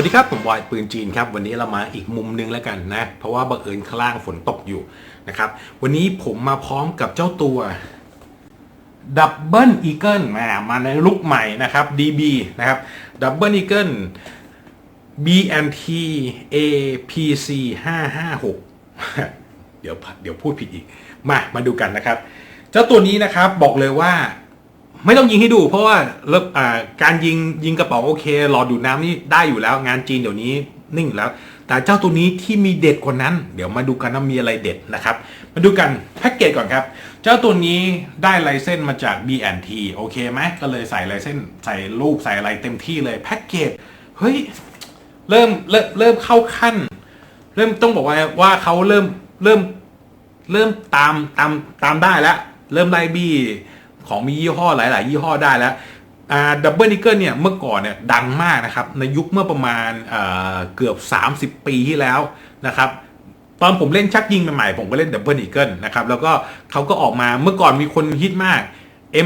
วัสดีครับ ผมวายปืนจีนครับ วันนี้เรามาอีกมุมนึงแล้วกันนะ เพราะว่าบังเอิญข้างล่างฝนตกอยู่นะครับ วันนี้ผมมาพร้อมกับเจ้าตัวดับเบิลอีเกิลมามาในลุกใหม่นะครับ DB นะครับดับเบิลอีเกิล BNT APC 556เดี๋ยวเดี๋ยวพูดผิดอีก มามาดูกันนะครับ เจ้าตัวนี้นะครับบอกเลยว่า ไม่ต้องยิงให้ดูเพราะว่าเริ่มอ่าการยิงยิงกระป๋าโอเคหลอดดูดน้ำนี่ได้อยู่แล้ว งานจีนเดี๋ยวนี้นิ่งอยู่แล้ว แต่เจ้าตัวนี้ที่มีเด็ดกว่านั้น เดี๋ยวมาดูกันว่ามีอะไรเด็ดนะครับ มาดูกันแพ็กเกจก่อนครับ เจ้าตัวนี้ได้ไลเซนส์มาจาก B&T โอเคไหมก็เลยใส่ไลเซนส์ใส่รูปใส่อะไรเต็มที่เลยแพ็กเกจเฮ้ยเริ่มเริ่มเริ่มเข้าขั้น เริ่มต้องบอกว่าว่าเขาเริ่มเริ่มเริ่มตามตามตามได้แล้วเริ่มไล่บี้ ของมียี่ห้อหลาย ๆ ยี่ห้อได้แล้วดับเบิลนิเกิลเนี่ยเมื่อก่อนเนี่ยดังมากนะครับ ในยุคเมื่อประมาณเอ่อเกือบ 30 ปีที่แล้วนะครับตอนผมเล่นชักยิงใหม่ ๆ ผมก็เล่นดับเบิลอีเกิลนะครับแล้วก็เขาก็ออกมาเมื่อก่อนมีคนฮิตมาก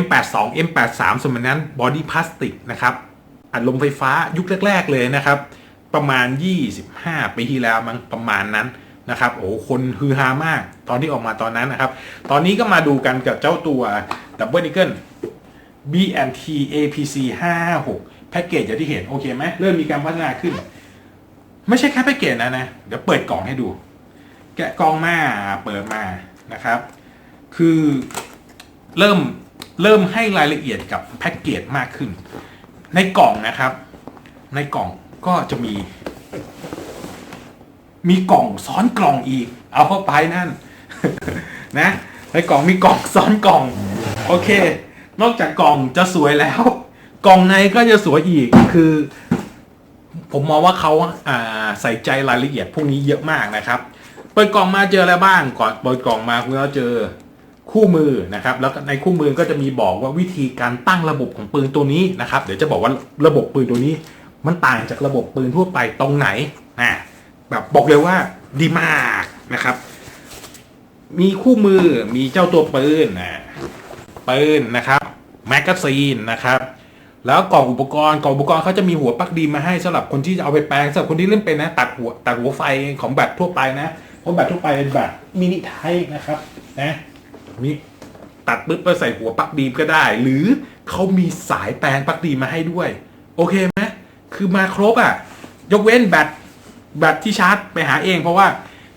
M82 M83 สมัยนั้นบอดี้พลาสติกนะครับอัดลมไฟฟ้ายุคแรก ๆ เลยนะครับ ประมาณ 25 ปีที่แล้วมั้งประมาณนั้นนะครับโอ้คนฮือฮามาก ตอนที่ออกมาตอนนั้นนะครับ ตอนนี้ก็มาดูกันกับเจ้าตัว Double Eagle B&T APC 556แพ็กเกจอย่างที่เห็น โอเคไหมเริ่มมีการพัฒนาขึ้น ไม่ใช่แค่แพ็กเกจนะนะ เดี๋ยวเปิดกล่องให้ดู แกะกล่องมาเปิดมานะครับ คือเริ่มเริ่มให้รายละเอียดกับแพ็กเกจมากขึ้น ในกล่องนะครับ ในกล่องก็จะมี มีกล่องซ้อนกล่องอีก เอาเข้าไปนั่น นะในกล่องมีกล่องซ้อนกล่อง โอเค นอกจากกล่องจะสวยแล้ว กล่องในก็จะสวยอีกคือ ผมมองว่าเขาอ่าใส่ใจรายละเอียดพวกนี้เยอะมากนะครับ เปิดกล่องมาเจออะไรบ้างก่อนเปิดกล่องมาคุณก็เจอคู่มือนะครับ แล้วในคู่มือก็จะมีบอกว่าวิธีการตั้งระบบของปืนตัวนี้นะครับ เดี๋ยวจะบอกว่าระบบปืนตัวนี้ มันต่างจากระบบปืนทั่วไปตรงไหนอ่าแบบบอกเลยว่าดีมากนะครับ มีคู่มือมีเจ้าตัวปืนนะ ปืนนะครับแมกกาซีนนะครับแล้วกล่องอุปกรณ์กล่องอุปกรณ์เขาจะมีหัวปลั๊กดีมาให้สำหรับคนที่จะเอาไปแปลงสำหรับคนที่เล่นเป็นนะตัดหัวตัดหัวไฟของแบตทั่วไปนะเพราะแบตทั่วไปเป็นแบตมินิไทป์นะครับนะมีตัดปุ๊บไปใส่หัวปลั๊กดีก็ได้ หรือเขามีสายแปลงปลั๊กดีมาให้ด้วย โอเคไหมคือมาครบอะ ยกเว้นแบตแบตที่ชาร์จไปหาเอง เพราะว่า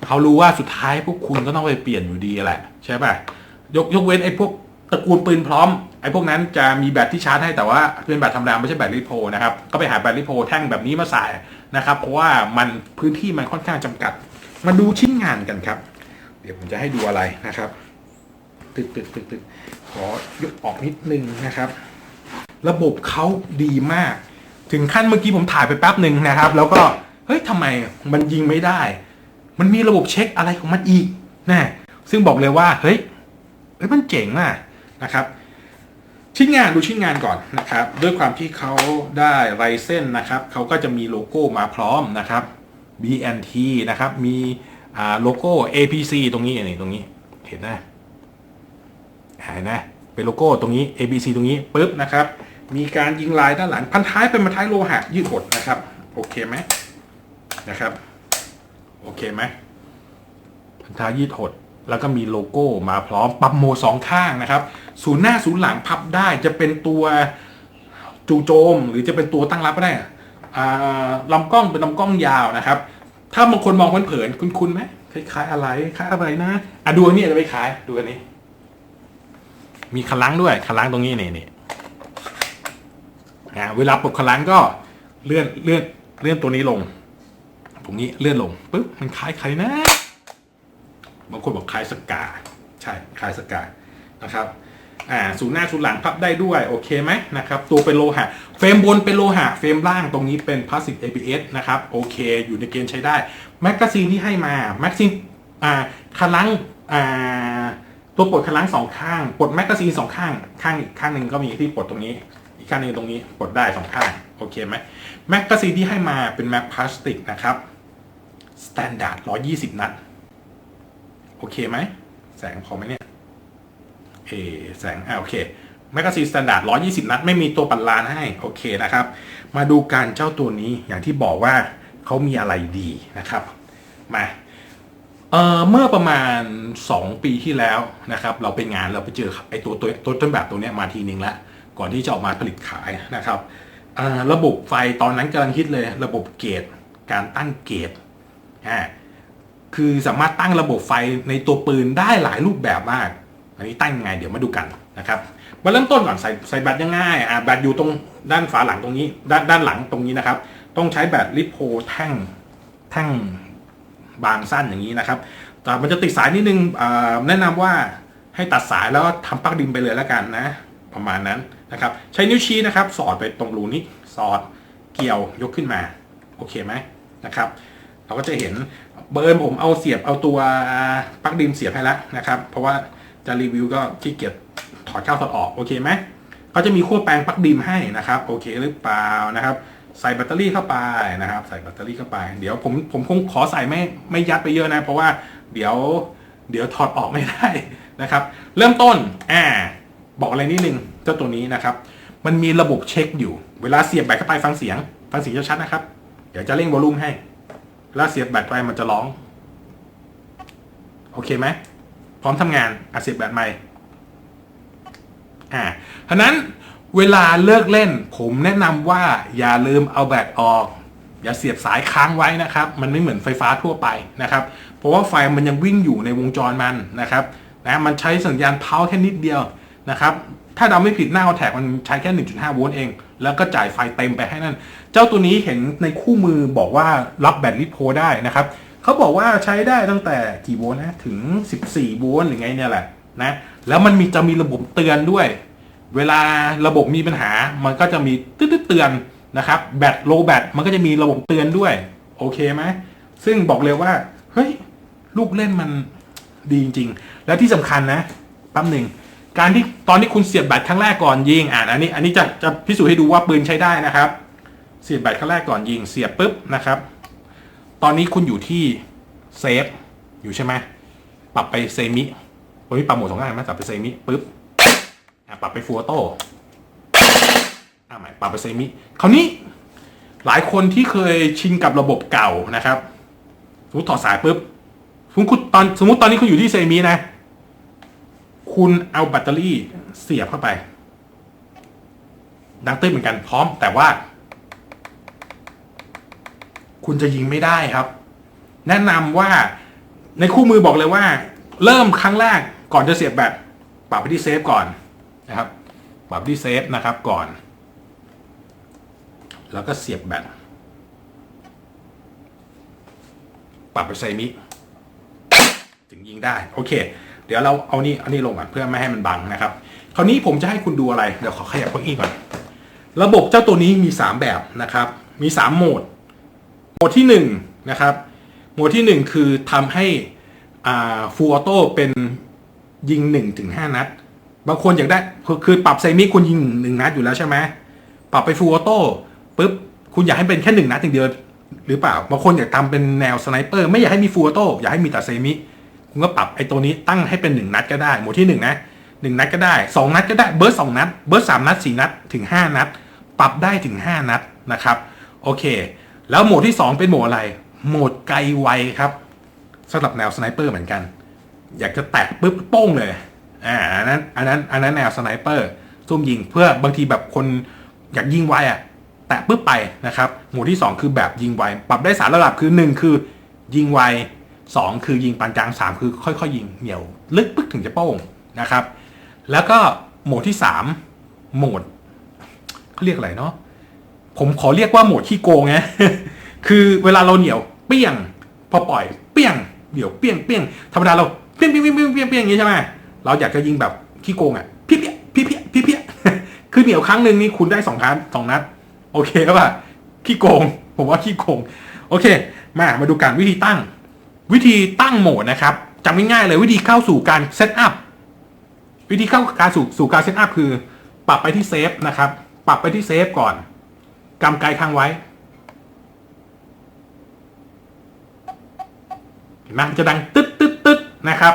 เขารู้ว่าสุดท้ายพวกคุณก็ต้องไปเปลี่ยนอยู่ดีแหละใช่ป่ะยกยกเว้นไอ้พวก ตระกูลปืนพร้อมไอ้พวกนั้นจะมีแบตที่ชาร์จให้แต่ว่าเป็นแบตธรรมดาไม่ใช่แบตลิโพนะครับก็ไปหาแบตลิโพแท่งแบบนี้มาใส่นะครับเพราะว่ามันพื้นที่มันค่อนข้างจำกัด มาดูชิ้นงานกันครับ เดี๋ยวผมจะให้ดูอะไรนะครับตึกตึกตึกตึกขอยกออกนิดนึงนะครับ ระบบเขาดีมาก ถึงขั้นเมื่อกี้ผมถ่ายไปแป๊บหนึ่งนะครับ แล้วก็เฮ้ยทำไมมันยิงไม่ได้ มันมีระบบเช็คอะไรของมันอีกนะซึ่งบอกเลยว่าเฮ้ยเฮ้ยมันเจ๋งอะ นะครับ ชิ้นงานดูชิ้นงานก่อนนะครับ ด้วยความที่เขาได้ไรเส้นนะครับเขาก็จะมีโลโก้มาพร้อมนะครับ BNT นะครับ มีโลโก้ APC ตรงนี้นี่ตรงนี้ เห็นไหมเห็นไหมเป็นโลโก้ตรงนี้ ABC ตรงนี้ปุ๊บนะครับ มีการยิงลายด้านหลัง พันท้ายเป็นพันท้ายโลหะยืดหดนะครับ โอเคไหมนะครับ โอเคไหมพันท้ายยืดหด แล้วก็มีโลโก้มาพร้อมปั๊มโมสองข้างนะครับ ศูนย์หน้าศูนย์หลังพับได้จะเป็นตัวจูโจม หรือจะเป็นตัวตั้งรับก็ได้อ่าลำกล้องเป็นลำกล้องยาวนะครับ ถ้าบางคนมองเผินๆคุ้นๆไหมคล้ายๆอะไรคล้ายอะไรนะอะดูอันนี้จะไปคล้ายดูอันนี้ มีคลังด้วยคลังตรงนี้นี่นี่อ่าเวลาปลดคลังก็เลื่อนเลื่อนเลื่อนตัวนี้ลงตรงนี้เลื่อนลงปุ๊บมันคล้ายใครนะ บางคนบอกคล้ายสกา ใช่คล้ายสกานะครับอ่าศูนย์หน้าศูนย์หลังพับได้ด้วย โอเคไหมนะครับ ตัวเป็นโลหะ เฟรมบนเป็นโลหะ เฟรมล่างตรงนี้เป็นพลาสติก ABS นะครับ โอเค อยู่ในเกณฑ์ใช้ได้ แมกกาซีนที่ให้มา แมกกาซีนอ่าคลังอ่าตัวปลดคลังสองข้าง ปลดแมกกาซีนสองข้าง ข้างอีกข้างหนึ่งก็มีที่ปลดตรงนี้ อีกข้างหนึ่งตรงนี้ ปลดได้สองข้าง โอเคไหมแมกกาซีนที่ให้มาเป็นแมกพลาสติกนะครับสแตนดาร์ด120 นัด โอเคไหม แสงพอไหมเนี่ย เอ แสง อ่าโอเคแมกกาซีนสแตนดาร์ด120 นัด ไม่มีตัวปัดลานให้ โอเคนะครับ มาดูการเจ้าตัวนี้อย่างที่บอกว่าเขามีอะไรดีนะครับ มาเอ่อเมื่อประมาณ 2 ปีที่แล้วนะครับ เราไปงานเราไปเจอไอตัวตัวตัวต้นแบบตัวเนี้ยมาทีนึงล้วก่อนที่จะออกมาผลิตขายนะครับระบบไฟตอนนั้นกำลังฮิตเลย ระบบเกตการตั้งเกตอ่า คือสามารถตั้งระบบไฟในตัวปืนได้หลายรูปแบบมาก อันนี้ตั้งยังไงเดี๋ยวมาดูกันนะครับมาเริ่มต้นก่อนใส่ใส่แบตยังง่ายอ่าแบตอยู่ตรงด้านฝาหลังตรงนี้ ด้านด้านหลังตรงนี้นะครับ ต้องใช้แบตลิโพแท่งแท่งบางสั้นอย่างนี้นะครับ แต่มันจะติดสายนิดนึงแนะนำว่าให้ตัดสายแล้วก็ทำปลั๊กดินไปเลยแล้วกันนะ ประมาณนั้นนะครับ ใช้นิ้วชี้นะครับ สอดไปตรงรูนี้ สอดเกี่ยวยกขึ้นมา โอเคไหมนะครับ เราก็จะเห็นเบิร์นผมเอาเสียบเอาตัวปลั๊กดินเสียบให้แล้วนะครับ เพราะว่าจะรีวิวก็ขี้เกียจถอดเข้าถอดออกโอเคไหมเขาจะมีขั้วแปลงปลั๊กดินให้นะครับโอเคหรือเปล่านะครับ ใส่แบตเตอรี่เข้าไปนะครับ ใส่แบตเตอรี่เข้าไป เดี๋ยวผมผมคงขอใส่ไม่ไม่ยัดไปเยอะนะ เพราะว่าเดี๋ยวเดี๋ยวถอดออกไม่ได้นะครับ เริ่มต้นอ่าบอกอะไรนิดนึงเจ้าตัวนี้นะครับ มันมีระบบเช็คอยู่ เวลาเสียบแบตเข้าไปฟังเสียง ฟังเสียงชัดๆนะครับ เดี๋ยวจะเร่งวอลลุ่มให้ เวลาเสียบแบตไปมันจะร้อง โอเคไหม พร้อมทำงานอะเสียบแบตใหม่อ่าฉะนั้นเวลาเลิกเล่น ผมแนะนำว่าอย่าลืมเอาแบตออก อย่าเสียบสายค้างไว้นะครับ มันไม่เหมือนไฟฟ้าทั่วไปนะครับ เพราะว่าไฟมันยังวิ่งอยู่ในวงจรมันนะครับนะมันใช้สัญญาณเท้าแค่นิดเดียวนะครับ ถ้าเราไม่ผิดหน้าเอาแท็กมันใช้แค่ 1.5 โวลต์เอง แล้วก็จ่ายไฟเต็มไปให้นั่น เจ้าตัวนี้เห็นในคู่มือบอกว่ารับแบตลิโพได้นะครับเขาบอกว่าใช้ได้ตั้งแต่กี่โวลต์นะถึง 14 โวลต์หรือไงเนี่ยแหละนะแล้วมันมีจะมีระบบเตือนด้วย เวลาระบบมีปัญหามันก็จะมีตืดๆเตือนนะครับแบตโลแบตมันก็จะมีระบบเตือนด้วย โอเคไหมซึ่งบอกเลยว่าเฮ้ยลูกเล่นมันดีจริง ๆ แล้วที่สำคัญนะแป๊บหนึ่ง การที่ตอนที่คุณเสียบแบตครั้งแรกก่อนยิงอ่านอันนี้อันนี้จะจะพิสูจน์ให้ดูว่าปืนใช้ได้นะครับ เสียบแบตครั้งแรกก่อนยิงเสียบปุ๊บนะครับ ตอนนี้คุณอยู่ที่เซฟอยู่ใช่ไหมปรับไปเซมิวันนี้ปรับโหมดสองอันไหมปรับไปเซมิปุ๊บปรับไปฟูออโต้อะใหม่ปรับไปเซมิคราวนี้หลายคนที่เคยชินกับระบบเก่านะครับสมมติถอดสายปุ๊บสมมติคุณตอนสมมติตอนนี้คุณอยู่ที่เซมินะ คุณเอาแบตเตอรี่เสียบเข้าไป ดังตื้นเหมือนกันพร้อม แต่ว่า คุณจะยิงไม่ได้ครับ แนะนำว่าในคู่มือบอกเลยว่า เริ่มครั้งแรกก่อนจะเสียบแบตปรับไปที่เซฟก่อนนะครับปรับที่เซฟนะครับก่อน แล้วก็เสียบแบตปรับไปเซมิ ถึงยิงได้ โอเค เดี๋ยวเราเอานี่เอานี่ลงก่อนเพื่อไม่ให้มันบังนะครับ คราวนี้ผมจะให้คุณดูอะไร เดี๋ยวขอขยับเก้าอี้ก่อน ระบบเจ้าตัวนี้มี 3 แบบนะครับ มี 3 โหมด โหมดที่1นะครับ โหมดที่ 1 คือทำให้ฟูลออโต้เป็นยิง1ถึง5นัด บางคนอยากได้คือปรับเซมิคุณยิง1นัดอยู่แล้วใช่ไหมปรับไปฟูลออโต้ปุ๊บคุณอยากให้เป็นแค่1นัดอย่างเดียวหรือเปล่า บางคนอยากทำเป็นแนวสไนเปอร์ ไม่อยากให้มีฟูลออโต้อยากให้มีแต่เซมิ คุณก็ปรับไอ้ตัวนี้ตั้งให้เป็น1นัดก็ได้โหมดที่1นะ1นัดก็ได้2นัดก็ได้เบิร์ดสนัดเบิร์ดสนัด4นัดถึง5นัด ปรับได้ถึง5นัดนะครับโอเค แล้วโหมดที่2เป็นโหมดอะไรโหมดไกลไวครับสำหรับแนวสไนเปอร์เหมือนกัน อยากจะแตกปุ๊บโป้งเลยอ่าอันนั้นอันนั้นอันนั้นแนวสไนเปอร์ซุ่มยิงเพื่อบางทีแบบคนอยากยิงไวอะแตะปุ๊บไปนะครับโหมดที่ 2 คือแบบยิงไว ปรับได้สามระดับคือ 1 คือยิงไว 2 คือยิงปานกลาง 3 คือค่อยๆ ยิงเหนียว ลึกปึ๊กถึงจะโป้งนะครับ แล้วก็โหมดที่ 3 โหมดเขาเรียกอะไรเนาะผมขอเรียกว่าโหมดขี้โกงไงคือเวลาเราเหนียวเปี้ยง พอปล่อยเปี้ยงเดี๋ยวเปี้ยงเปี้ยงธรรมดาเราเปี้ยงเปี้ยงเปี้ยงเปี้ยงเปี้ยงอย่างนี้ใช่ไหมเราอยากจะยิงแบบขี้โกงอะพี่เปี้ยพี่เปี้ยพี่เปี้ยคือเหนียวครั้งหนึ่งนี่คุณได้สองครั้งสองนัด โอเคครับป่ะขี้โกง ผมว่าขี้โกง โอเค มามาดูการวิธีตั้ง วิธีตั้งโหมดนะครับจำง่ายๆเลยวิธีเข้าสู่การเซตอัพวิธีเข้าการสู่สู่การเซตอัพคือ ปรับไปที่เซฟนะครับ ปรับไปที่เซฟก่อนกำไกลค้างไว้เห็นไหมจะดังตึ๊ดตึ๊ดตึ๊ดนะครับ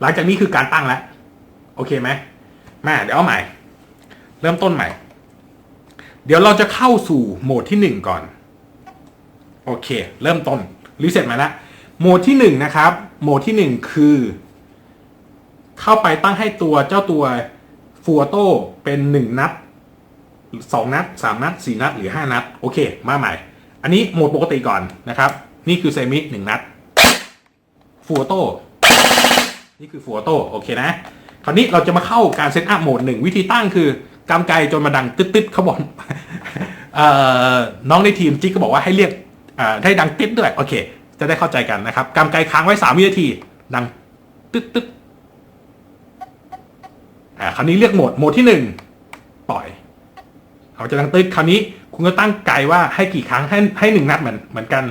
หลังจากนี้คือการตั้งแล้ว โอเคไหมมาเดี๋ยวเอาใหม่ เริ่มต้นใหม่ เดี๋ยวเราจะเข้าสู่โหมดที่หนึ่งก่อน โอเค เริ่มต้นรีเซ็ตมาแล้ว โหมดที่หนึ่งนะครับ โหมดที่หนึ่งคือ เข้าไปตั้งให้ตัวเจ้าตัวฟัวโต้เป็นหนึ่งนัดสองนัดสามนัดสี่นัด หรือห้านัด โอเค มาใหม่ อันนี้โหมดปกติก่อนนะครับ นี่คือเซมิหนึ่งนัดฟัวโต้นี่คือฟัวโต้โอเคนะ คราวนี้เราจะมาเข้าการเซตอัพโหมดหนึ่งวิธีตั้งคือกำไกจนมาดังตึ๊ดๆเขาบอกน้องในทีมจิ๊กก็บอกว่าให้เรียกให้ดังตึ๊ดด้วยโอเค จะได้เข้าใจกันนะครับกำไกค้างไว้สามวินาที ดังตึ๊ดตึ๊ดอ่าคราวนี้เรียกโหมดโหมดที่หนึ่งปล่อยเขาจะดังตึ๊ดคราวนี้คุณก็ตั้งไกว่าให้กี่ครั้งให้ให้หนึ่งนัดเหมือนเหมือนกัน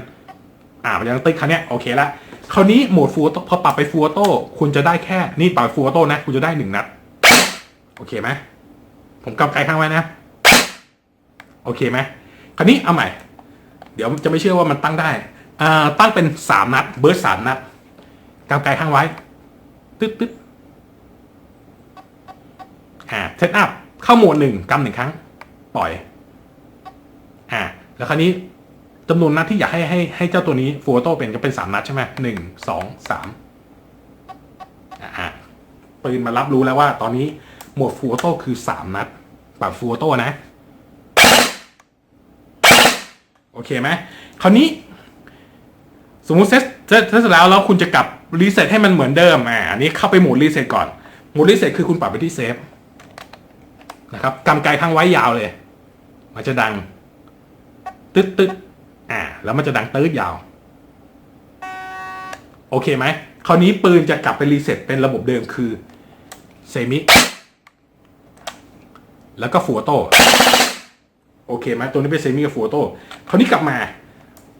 อ่ามันจะดังตึ๊ดคราวนี้โอเคละคราวนี้โหมดฟูโตพอปรับไปฟูโต้คุณจะได้แค่นี่ปรับฟูโต้นะ คุณจะได้หนึ่งนัด โอเคไหมผมกำไกข้างไว้นะ โอเคไหมคราวนี้เอาใหม่ เดี๋ยวจะไม่เชื่อว่ามันตั้งได้ ตั้งเป็นสามนัด เบิร์ดสามนัดกำไกข้างไว้ตึ๊ดตึ๊ดอ่าเซตอัพเข้าโหมดหนึ่งกำหนึ่งครั้ง ปล่อย อ่า แล้วคราวนี้จำนวนนัดที่อยากให้ให้ให้เจ้าตัวนี้ฟูโต้เป็นก็เป็นสามนัดใช่ไหมหนึ่งสองสามอ่าปืนมารับรู้แล้วว่า ตอนนี้หมวดฟูโต้คือสามนัดปรับฟูโต้นะ โอเคไหมคราวนี้ สมมุติเซตเซตเสร็จแล้วแล้วคุณจะกลับรีเซ็ตให้มันเหมือนเดิมอ่าอันนี้เข้าไปโหมดรีเซ็ตก่อนโหมดรีเซ็ตคือคุณปรับไปที่เซฟนะครับกำไกข้างไว้ยาวเลย มันจะดัง ตึ๊ดตึ๊ดอ่า แล้วมันจะดังตื้ดยาว โอเคไหมคราวนี้ปืนจะกลับไปรีเซ็ตเป็นระบบเดิมคือเซมิแล้วก็ฟูโตโอเคไหมตัวนี้เป็นเซมิกับฟูโต้คราวนี้กลับมา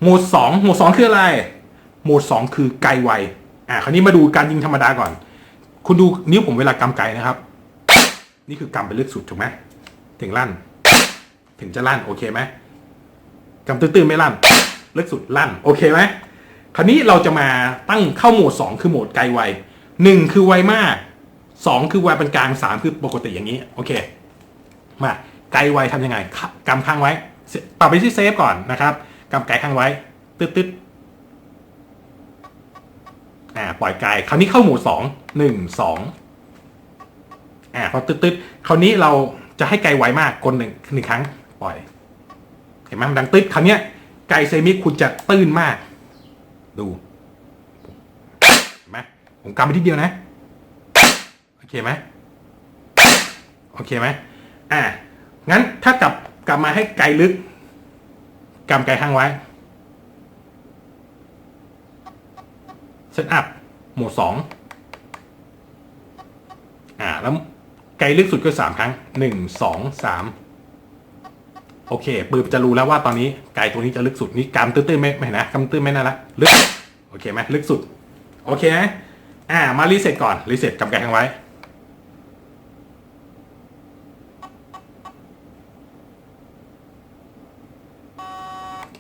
โหมดสองโหมดสองคืออะไร โหมดสองคือไกลไวอ่าคราวนี้มาดูการยิงธรรมดาก่อน คุณดูนิ้วผมเวลากำไกนะครับ นี่คือกำไปลึกสุดถูกไหมถึงลั่น ถึงจะลั่นโอเคไหมกำตื้นๆไม่ลั่นลึกสุดลั่นโอเคไหมคราวนี้เราจะมาตั้งเข้าโหมดสองคือโหมดไกลไวหนึ่งคือไวมากสองคือไวปานกลางสามคือปกติอย่างนี้โอเค มาไกลไวทำยังไงกำค้างไว้ปรับไปที่เซฟก่อนนะครับกำไกลค้างไว้ตึ๊ดตึ๊ด อ่าปล่อยไกลคราวนี้เข้าหมู่สองหนึ่งสองอ่าพอตึ๊ดตึดคราวนี้เราจะให้ไกลไวมากกดหนึ่งหนึ่งครั้ง ปล่อย เห็นไหมมันดังตึ๊ดคราวนี้ไกลเซมิคุณจะตื้นมาก ดูเห็นไหมผมกำไปทีเดียวนะโอเคไหมโอเคไหมอ่างั้นถ้ากลับกลับมาให้ไกลลึกกำไกลข้างไว้ เซตอัพโหมดสองอ่า แล้วไกลลึกสุดก็สามครั้งหนึ่งสองสามโอเคปืนจะรู้แล้วว่าตอนนี้ไกลตัวนี้จะลึกสุดนี่กำตื้นๆไม่ไม่นะกำตื้นไม่น่าละลึกโอเคไหมลึกสุด โอเคไหมอ่ามารีเซ็ตก่อนรีเซ็ตกำไกลข้งไว้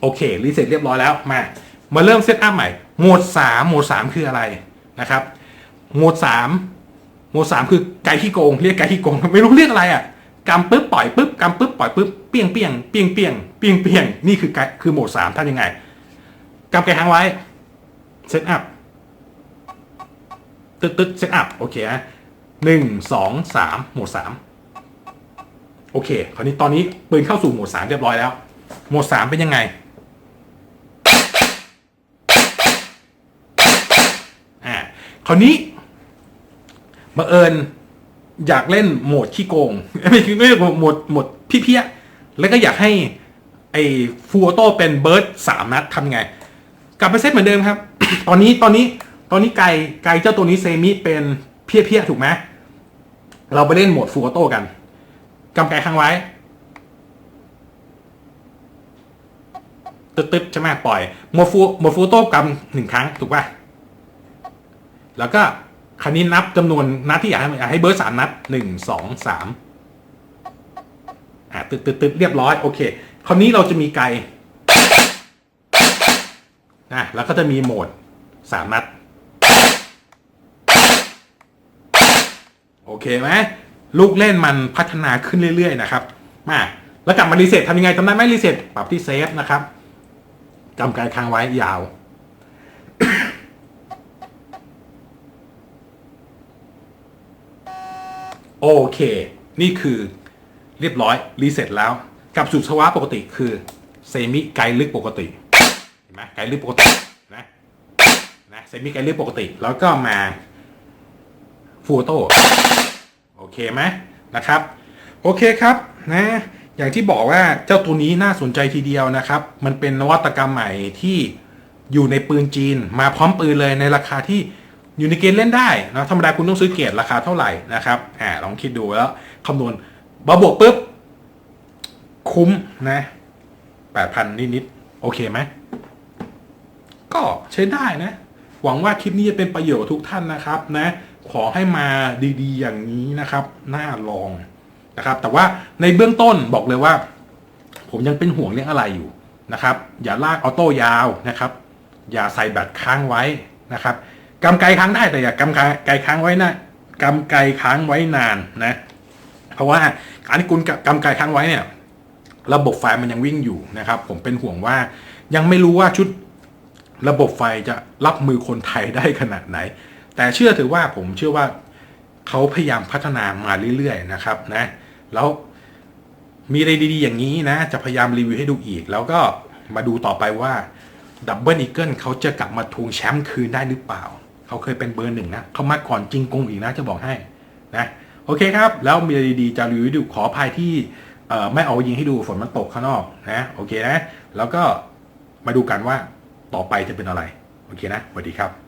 โอเครีเซ็ตเรียบร้อยแล้วมามาเริ่มเซตอัพใหม่ หมดสามโหมดสามคืออะไรนะครับโหมดสามโหมดสามคือไกด์ที่โกง เรียกไกด์ที่โกง ไม่รู้เรียกอะไรอะกำปุ๊บปล่อยปุ๊บกำปุ๊บปล่อยปุ๊บเปียงเปียงเปียงเปียงเปียงเปียงนี่คือไกด์คือโหมดสามทำยังไงกำไกด์ค้างไว้เซตอัพตึ๊ดตึ๊ดเซตอัพโอเคนะหนึ่งสองสามโหมดสามโอเค คราวนี้ตอนนี้ปืนเข้าสู่โหมดสามเรียบร้อยแล้ว โหมดสามเป็นยังไง อ่า คราวนี้บังเอิญอยากเล่นโหมดขี้โกง ไม่ใช่ไม่โหมดโหมดพี่เพี้ยแล้วก็อยากให้ไอ้ฟูโต้เป็นเบิร์ดสามนัดทำไง กลับไปเซตเหมือนเดิมครับ ตอนนี้ตอนนี้ตอนนี้ไกลไกลเจ้าตัวนี้เซมิเป็นเพี้ยเพี้ยถูกไหมเราไปเล่นโหมดฟูโต้กันกำไกข้างไว้ตึ๊ดๆใช่ไหมปล่อยโหมดฟูโหมดฟูโต้กำหนึ่งครั้งถูกป่ะ แล้วก็คราวนี้นับจำนวนนัดที่อยากให้ให้เบิร์ดสามนัดหนึ่งสองสามอ่าตึ๊ดตึ๊ดตึ๊ดเรียบร้อยโอเค คราวนี้เราจะมีไกลนะแล้วก็จะมีโหมดสามนัด โอเคไหมลูกเล่นมันพัฒนาขึ้นเรื่อย ๆ นะครับ มาแล้วกลับมารีเซ็ตทำยังไงจำได้ไหมรีเซ็ตปรับที่เซฟนะครับกำไกค้างไว้ยาว โอ เค นี่คือเรียบร้อย รีเซ็ตแล้วกลับสู่สภาวะปกติคือเซมิไกด์ลึกปกติ เห็นไหมไกด์ลึกปกตินะนะเซมิไกด์ลึกปกติ แล้วก็มาฟูโตโอเคไหมนะครับ โอเคครับนะอย่างที่บอกว่าเจ้าตัวนี้น่าสนใจทีเดียวนะครับ มันเป็นนวัตกรรมใหม่ที่อยู่ในปืนจีน มาพร้อมปืนเลยในราคาที่ อยู่ในเกณฑ์เล่นได้นะธรรมดาคุณต้องซื้อเกรดราคาเท่าไหร่นะครับอ่าลองคิดดูแล้วคำนวณบาบวกปุ๊บ คุ้มนะแปดพันนิดๆโอเคไหมก็ใช้ได้นะ หวังว่าคลิปนี้จะเป็นประโยชน์ทุกท่านนะครับนะ ขอให้มาดีๆ อย่างนี้นะครับ น่าลองนะครับ แต่ว่าในเบื้องต้นบอกเลยว่า ผมยังเป็นห่วงเรื่องอะไรอยู่นะครับ อย่าลากออโต้ยาวนะครับ อย่าใส่แบตค้างไว้นะครับ กำไกค้างได้แต่อย่ากำไกค้างไว้นะกำไกค้างไว้นานนะ เพราะว่าการที่คุณกำไกค้างไว้เนี่ย ระบบไฟมันยังวิ่งอยู่นะครับ ผมเป็นห่วงว่ายังไม่รู้ว่าชุดระบบไฟจะรับมือคนไทยได้ขนาดไหน แต่เชื่อถือว่าผมเชื่อว่าเขาพยายามพัฒนามาเรื่อยๆนะครับนะ แล้วมีอะไรดีๆอย่างนี้นะ จะพยายามรีวิวให้ดูอีก แล้วก็มาดูต่อไปว่าดับเบิลอีเกิลเขาจะกลับมาทวงแชมป์คืนได้หรือเปล่า เขาเคยเป็นเบอร์หนึ่งนะเขามาก่อนจริงกงอีกนะจะบอกให้นะโอเคครับ แล้วมีอะไรดีๆจะรีวิวดูขออภัยที่ไม่เอายิงให้ดูฝนมันตกข้างนอกนะโอเคนะ แล้วก็มาดูกันว่าต่อไปจะเป็นอะไร โอเคนะสวัสดีครับ